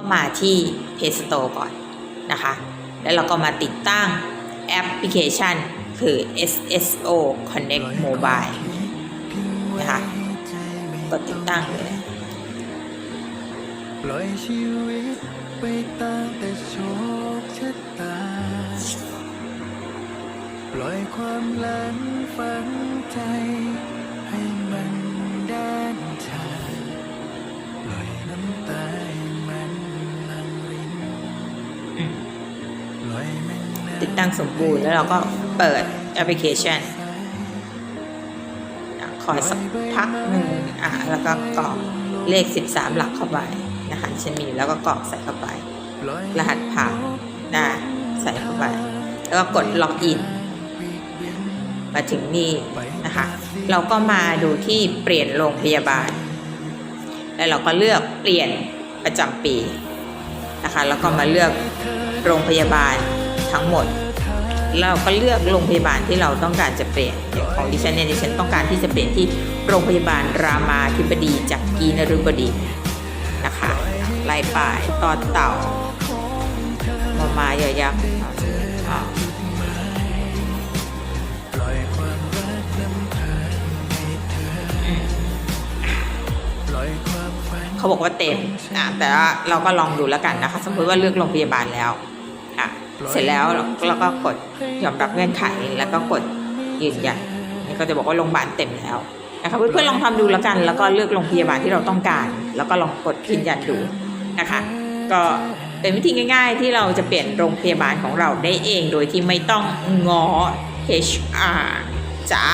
็มาที่ Play Store ก่อนนะคะ แล้วเราก็มาติดตั้งแอปพลิเคชันคือ SSO Connect Mobile นะคะกดติดตั้งเลยปล่อยชีวิตไปตามแต่โชคชะตา ปล่อยความหลังฝังใจ ให้มันแดนชาปล่อยน้ำตา ติดตั้งสมบูรณ์แล้วเราก็เปิดแอปพลิเคชันคอยสักพักหนึ่งอะแล้วก็กรอกเลข 13 หลักเข้าไปนะคะฉันมีแล้วก็กรอกใส่เข้าไป รหัสผ่านนะใส่เข้าไป แล้วก็กดล็อกอินมาถึงนี่นะคะ เราก็มาดูที่เปลี่ยนโรงพยาบาล แล้วเราก็เลือกเปลี่ยนประจำปีนะคะ แล้วก็มาเลือกโรงพยาบาล ทั้งหมด เราก็เลือกโรงพยาบาลที่เราต้องการจะเปลี่ยนอย่างของดิฉันเนี่ยดิฉันต้องการที่จะเปลี่ยนที่โรงพยาบาลรามาธิบดีจากกีนฤบดินทร์นะคะไล่ป่ายต่อเต่ามามาเยอะยักษ์เธอปล่อยความฝันเขาบอกว่าเต็มอะแต่ว่าเราก็ลองดูแล้วกันนะคะ สมมติว่าเลือกโรงพยาบาลแล้วอะ เสร็จแล้วเราก็กดยอมรับเงื่อนไขแล้วก็กดยืนยันนี่ก็จะบอกว่าโรงพยาบาลเต็มแล้วนะคะเพื่อนๆลองทำดูแล้วกัน แล้วก็เลือกโรงพยาบาลที่เราต้องการ แล้วก็ลองกดยืนยันดูนะคะ ก็เป็นวิธีง่าย ๆ ที่เราจะเปลี่ยนโรงพยาบาลของเราได้เอง โดยที่ไม่ต้องงอ HR จ้า